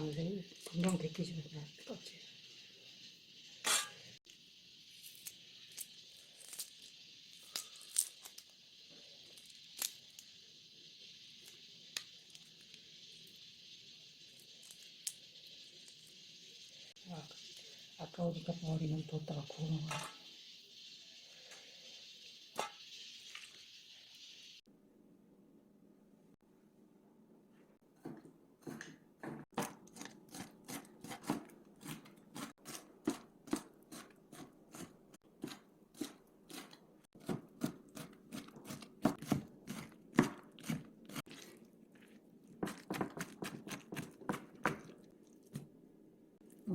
안 돼. 금방 나 뜨겁지. 아, 아까우니까 머리는 뒀다가 구우는 거야.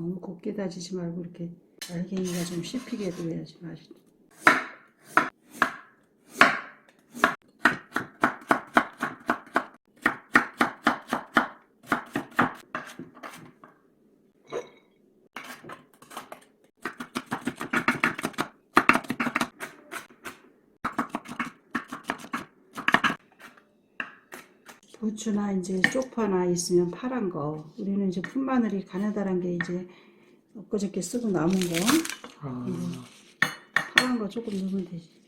너무 곱게 다지지 말고 이렇게 알갱이가 좀 씹히게 둬야지 맛이. 부추나 이제 쪽파나 있으면 파란 거. 우리는 이제 풋마늘이 가느다란 게 이제 엊그저께 쓰고 남은 거. 아, 파란 거 조금 넣으면 되지.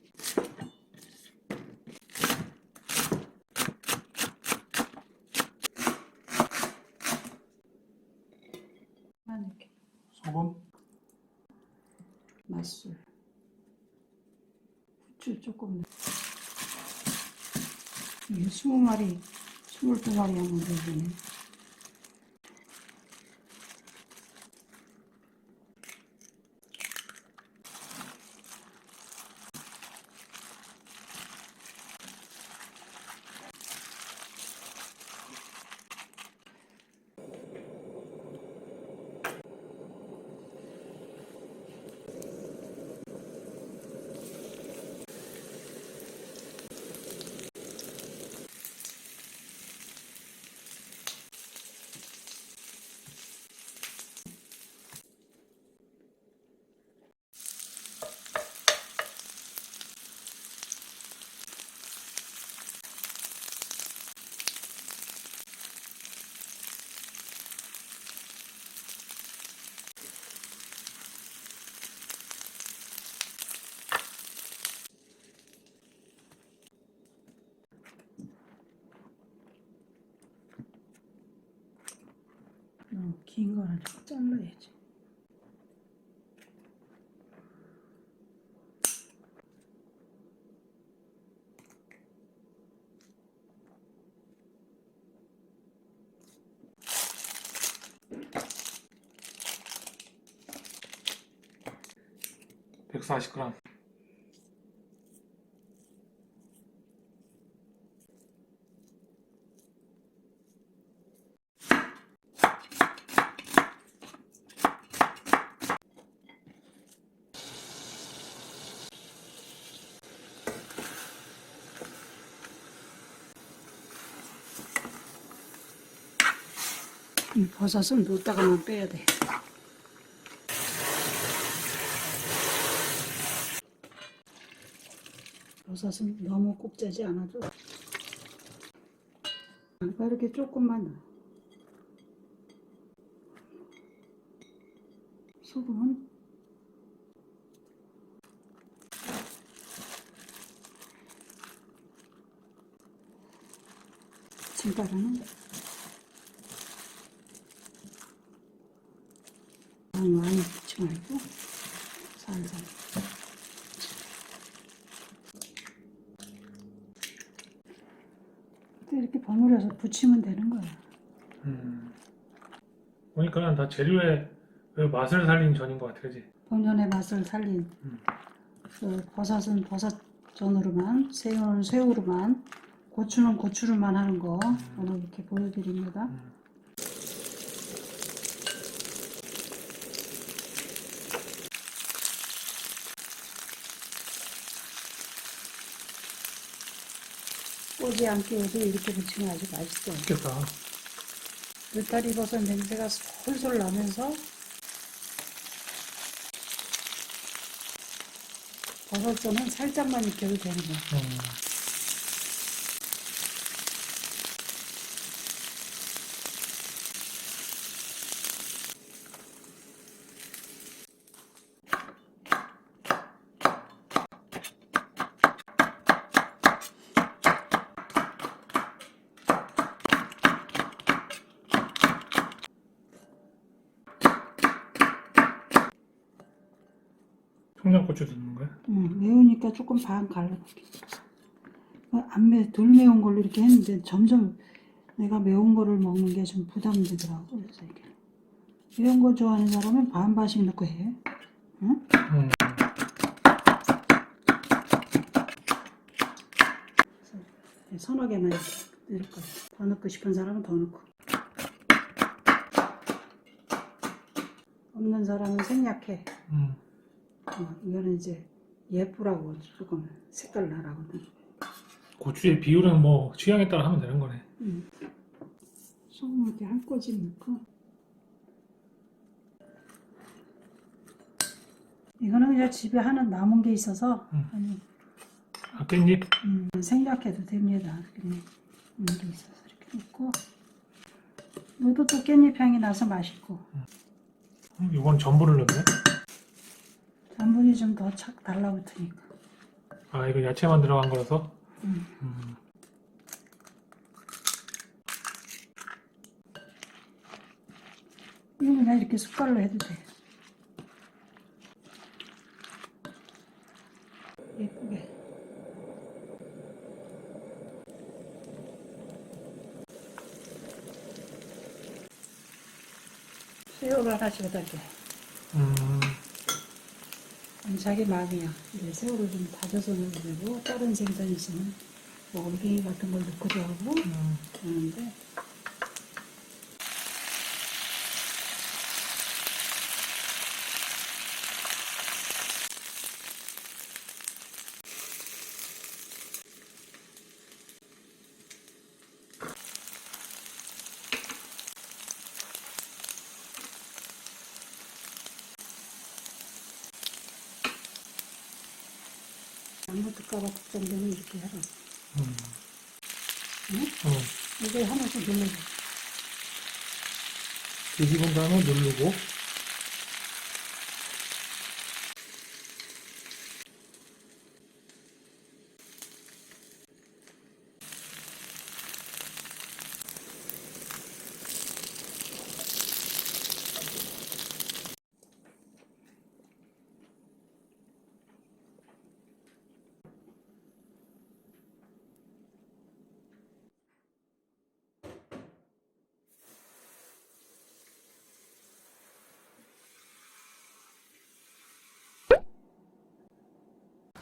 소금? 맛술. 후추 조금 넣. 이게 20마리, 22마리 하면 되네. 긴 거는 좀 잘라야지. 백 140g. 이 버섯은 놓다가만 빼야 돼. 버섯은 너무 꼭 짜지 않아도 아까 이렇게 조금만 넣어. 소금은 진가루는 많이 많이 넣지 말고 살살 또 이렇게 버무려서 부치면 되는 거야 음. 보니까 다 재료의 그 맛을 살린 전인 것 같아, 그지? 본연의 맛을 살린 음. 그 버섯은 버섯전으로만 새우는 새우로만 고추는 고추로만 하는 거 오늘 이렇게 보여드립니다 음. 꼬지 않게 해도 이렇게 부치면 아주 맛있어 맛있겠다. 느타리 버섯 냄새가 솔솔 나면서 버섯전은 살짝만 익혀도 되는 거야 음. 고추 넣는 거야? 음, 매우니까 조금 반 갈라볼게. 어, 안 매, 덜 매운 걸로 이렇게 했는데 점점 내가 매운 거를 먹는 게 좀 부담되더라고. 그래서 이게 매운 거 좋아하는 사람은 반반씩 넣고 해. 응? 음. 서너 개만 넣을 거야. 더 넣고 싶은 사람은 더 넣고. 없는 사람은 생략해. 음. 어, 이거는 이제 예쁘라고 조금 색깔 나라거든. 고추의 비율은 뭐 취향에 따라 하면 되는 거네. 음. 소금 이렇게 한 꼬집 넣고. 이거는 그냥 집에 하나 남은 게 있어서 음. 아니, 아, 깻잎? 음, 생략해도 됩니다. 그냥 있는 게 있어서 이렇게 넣고. 너도 또 깻잎 향이 나서 맛있고. 음, 이건 전분을 넣네. 단분이 좀 더 착 달라붙으니까. 아, 이거 야채만 들어간 거라서. 음. 음. 이거 그냥 이렇게 숟갈로 해도 돼. 예쁘게. 새우를 하나씩 줘. 자기 마음이야. 이제 새우를 좀 다져서 넣어도 되고, 다른 생선 있으면 뭐 올갱이 같은 걸 넣고도 하고, 음. 하는데, 잘못할까봐 걱정되면 이렇게 해라. 음. 응? 어. 이걸 하나씩 눌러줘. 뒤집은 다음에 누르고.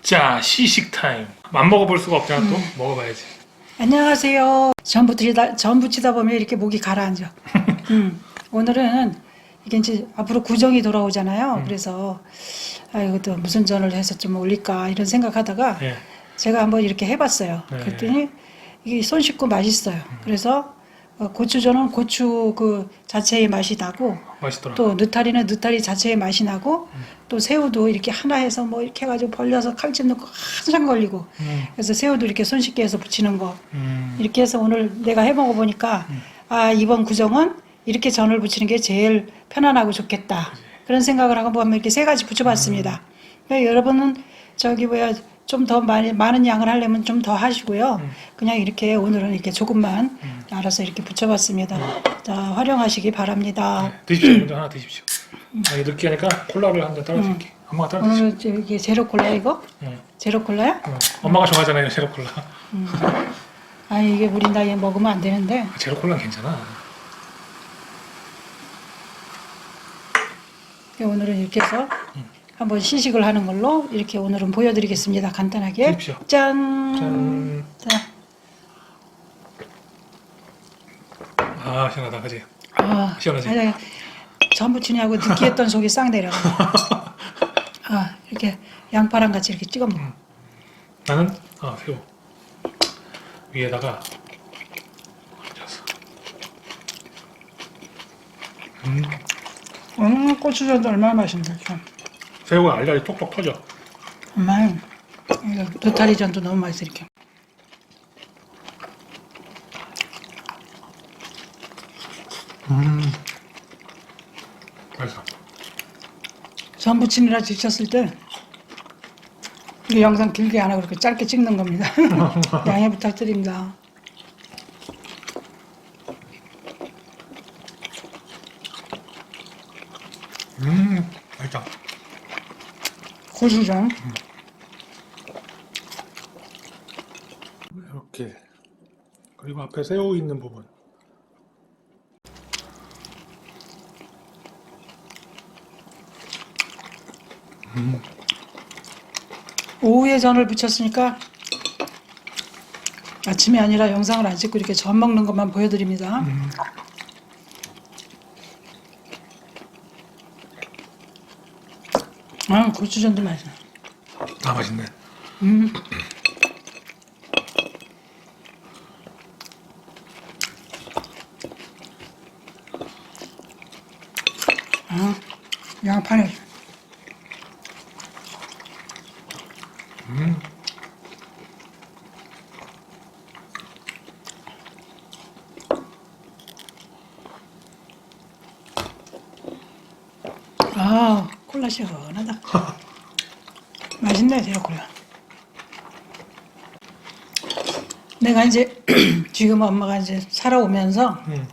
자, 시식 타임. 안 먹어볼 수가 없잖아, 또. 먹어봐야지. 안녕하세요. 전 부치다, 전 부 치다 보면 이렇게 목이 가라앉아. 음, 오늘은 이게 이제 앞으로 구정이 돌아오잖아요. 그래서 아 이것도 무슨 전을 해서 좀 올릴까 이런 생각하다가 예. 제가 한번 이렇게 해봤어요. 네. 그랬더니 이게 손 씻고 맛있어요. 그래서 어, 고추전은 고추 그 자체의 맛이 나고 맛있더라. 또 느타리는 느타리 자체의 맛이 나고 또 새우도 이렇게 하나 해서 뭐 이렇게 해가지고 벌려서 칼집 넣고 한참 걸리고 음. 그래서 새우도 이렇게 손 씻게 해서 부치는 거 음. 이렇게 해서 오늘 내가 해 먹어 보니까 아 이번 구정은 이렇게 전을 부치는 게 제일 편안하고 좋겠다 그런 생각을 하고 한번 이렇게 세 가지 부쳐봤습니다. 그러니까 여러분은 저기 뭐야 좀 더 많이 많은 양을 하려면 좀 더 하시고요. 그냥 이렇게 오늘은 이렇게 조금만 알아서 이렇게 부쳐봤습니다. 자 활용하시기 바랍니다. 네, 드십시오. 먼저 하나 드십시오. 아, 이거 느끼하니까 콜라를 한 잔 따라줄게. 엄마가 따라주시 오늘 저 이게 제로 콜라 이거 응. 제로 콜라야? 어. 엄마가 좋아하잖아요, 제로 콜라. 아니 이게 우리 나이에 먹으면 안 되는데 아, 제로 콜라는 괜찮아. 오늘은 이렇게 해서 한번 시식을 하는 걸로 이렇게 오늘은 보여드리겠습니다. 간단하게. 드십시오. 짠. 짠. 자, 아, 시원하다, 그지? 아, 시원하지? 아니, 전 부치냐고 느끼했던 속이 싹 내려가. 아, 이렇게 양파랑 같이 이렇게 찍어 먹어. 나는 아 새우 위에다가 얹어서. 음, 음, 고추전도 얼마나 맛있는데. 참. 새우가 알알이 톡톡 터져. 엄마, 이거 느타리전도 너무 맛있어 이렇게. 음, 맛있어. 전 부치느라 지쳤을 때. 이 영상 길게 안 하고 이렇게 짧게 찍는 겁니다. 양해 부탁드립니다. 음, 맛있다. 고추장. 이렇게 그리고 앞에 새우 있는 부분 오후에 전을 부쳤으니까 아침이 아니라 영상을 안 찍고 이렇게 전 먹는 것만 보여드립니다. 아, 고추전도 맛있어. 아 맛있네 음. 아, 양파네. 아, 콜라 시원하다. 맛있네, 제로콜라. 내가 이제 지금 엄마가 이제 살아오면서 응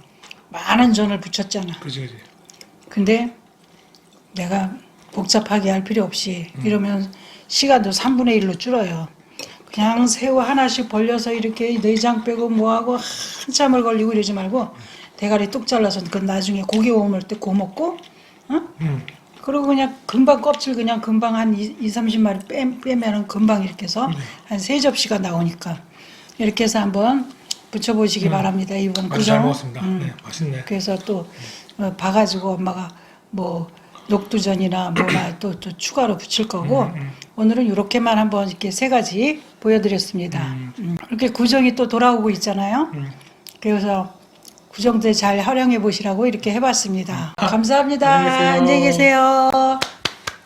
많은 전을 부쳤잖아. 그지 그지 근데 내가 복잡하게 할 필요 없이 이러면 시간도 3분의 1로 줄어요. 그냥 새우 하나씩 벌려서 이렇게 내장 빼고 뭐하고 한참을 걸리고 이러지 말고 대가리 뚝 잘라서 그 나중에 고기 오물 때 구워 먹고 어? 응 그리고 그냥 금방 껍질 그냥 금방 한 2, 30마리 빼, 빼면은 금방 이렇게 해서 한세 접시가 나오니까 이렇게 해서 한번 부쳐보시기 바랍니다. 이번 맛이 잘? 먹었습니다 음. 네 맛있네 그래서 또 어, 봐가지고 엄마가 뭐 녹두전이나 뭐나 또, 또 추가로 붙일 거고 오늘은 이렇게만 한번 이렇게 세 가지 보여드렸습니다. 음. 이렇게 구정이 또 돌아오고 있잖아요. 음. 그래서 구정 때잘 활용해 보시라고 이렇게 해봤습니다. 감사합니다. 안녕히 계세요. 안녕히 계세요.